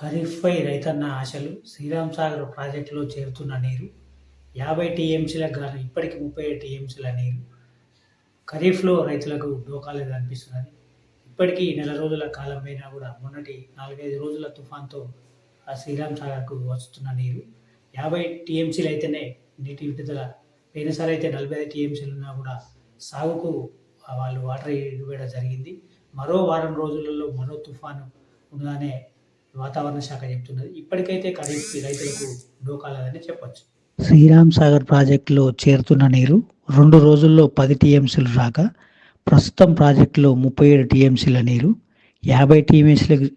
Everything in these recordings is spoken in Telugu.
ఖరీఫ్పై రైతన్న ఆశలు శ్రీరామ్ సాగర్ ప్రాజెక్టులో చేరుతున్న నీరు యాభై టీఎంసీలకు గాను ఇప్పటికి ముప్పై ఏడు టీఎంసీల నీరు ఖరీఫ్లో రైతులకు డోకాలేదు అనిపిస్తున్నది ఇప్పటికీ నెల రోజుల కాలం అయినా కూడా మొన్నటి నాలుగైదు రోజుల తుఫాన్తో ఆ శ్రీరామ్ సాగర్కు వస్తున్న నీరు యాభై టీఎంసీలు అయితేనే నీటి విడుదల పోయినసారి అయితే నలభై ఐదు టీఎంసీలు ఉన్నా కూడా సాగుకు వాళ్ళు వాటర్ ఇవ్వడం జరిగింది. మరో వారం రోజులలో మరో తుఫాను ఉండగానే వాతావరణ శాఖ చెప్తున్నది. ఇప్పటికైతే ఖరీఫ్ రైతులకు డోకాలేదని చెప్పొచ్చు. శ్రీరామ్ సాగర్ ప్రాజెక్టులో చేరుతున్న నీరు రెండు రోజుల్లో పది టీఎంసీలు రాక ప్రస్తుతం ప్రాజెక్టులో ముప్పై ఏడు టీఎంసీల నీరు యాభై టీఎంసీలకు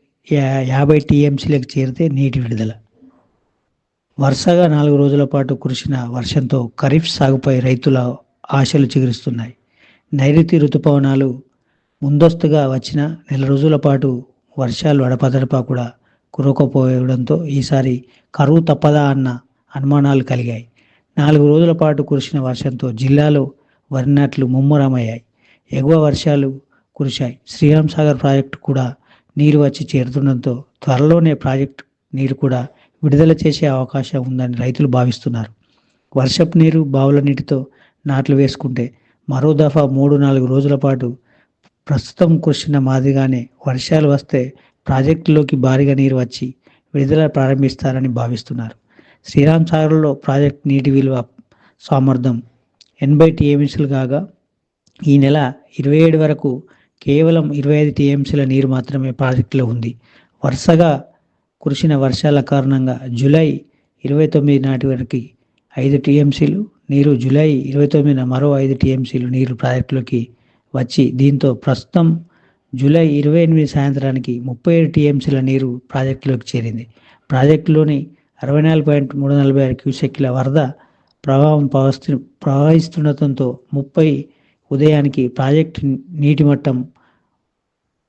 యాభై టీఎంసీలకు చేరితే నీటి విడుదల. వరుసగా నాలుగు రోజుల పాటు కురిసిన వర్షంతో ఖరీఫ్ సాగుపై రైతుల ఆశలు చిగురిస్తున్నాయి. నైరుతి ఋతుపవనాలు ముందస్తుగా వచ్చిన నెల రోజుల పాటు వర్షాలు అడపదడపా కూడా కురవకపోవడంతో ఈసారి కరువు తప్పదా అన్న అనుమానాలు కలిగాయి. నాలుగు రోజుల పాటు కురిసిన వర్షంతో జిల్లాలో వరి నాట్లు ముమ్మరమయ్యాయి. ఎగువ వర్షాలు కురిశాయి. శ్రీరామ్ సాగర్ ప్రాజెక్టు కూడా నీరు వచ్చి చేరుతుండటంతో త్వరలోనే ప్రాజెక్టు నీరు కూడా విడుదల చేసే అవకాశం ఉందని రైతులు భావిస్తున్నారు. వర్షపు నీరు బావుల నీటితో నాట్లు వేసుకుంటే మరో దఫా మూడు నాలుగు రోజుల పాటు ప్రస్తుతం కురిసిన మాదిరిగానే వర్షాలు వస్తే ప్రాజెక్టులోకి భారీగా నీరు వచ్చి విడుదల ప్రారంభిస్తారని భావిస్తున్నారు. శ్రీరామ్ సాగర్లో ప్రాజెక్ట్ నీటి విలువ సామర్థ్యం ఎనభై టీఎంసీలు కాగా ఈ నెల ఇరవై ఏడు వరకు కేవలం ఇరవై ఐదు టీఎంసీల నీరు మాత్రమే ప్రాజెక్టులో ఉంది. వరుసగా కురిసిన వర్షాల కారణంగా జూలై ఇరవై తొమ్మిది నాటి వరకు ఐదు టీఎంసీలు నీరు జూలై ఇరవై తొమ్మిదిన మరో ఐదు టీఎంసీలు నీరు ప్రాజెక్టులోకి వచ్చి దీంతో ప్రస్తుతం జూలై ఇరవై ఎనిమిది సాయంత్రానికి ముప్పై ఏడు టీఎంసీల నీరు ప్రాజెక్టులోకి చేరింది. ప్రాజెక్టులోని అరవై నాలుగు పాయింట్ మూడు నలభై ఆరు క్యూసెక్ల వరద ప్రవాహం ప్రవహిస్తు ప్రవహిస్తుండటంతో ముప్పై ఉదయానికి ప్రాజెక్టు నీటి మట్టం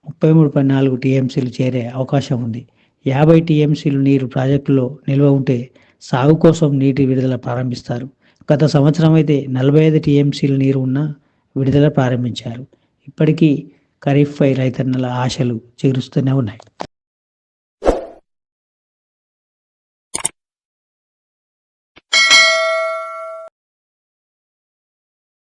ముప్పై మూడు పాయింట్ నాలుగు టీఎంసీలు చేరే అవకాశం ఉంది. యాభై టీఎంసీలు నీరు ప్రాజెక్టులో నిల్వ ఉంటే సాగు కోసం నీటి విడుదల ప్రారంభిస్తారు. గత సంవత్సరం అయితే నలభై ఐదు టీఎంసీలు నీరు ఉన్న విడుదల ప్రారంభించారు. ఇప్పటికీ ఖరీఫ్ ఖరీఫ్పై రైతన్నల ఆశలు చేరుస్తూనే ఉన్నాయి.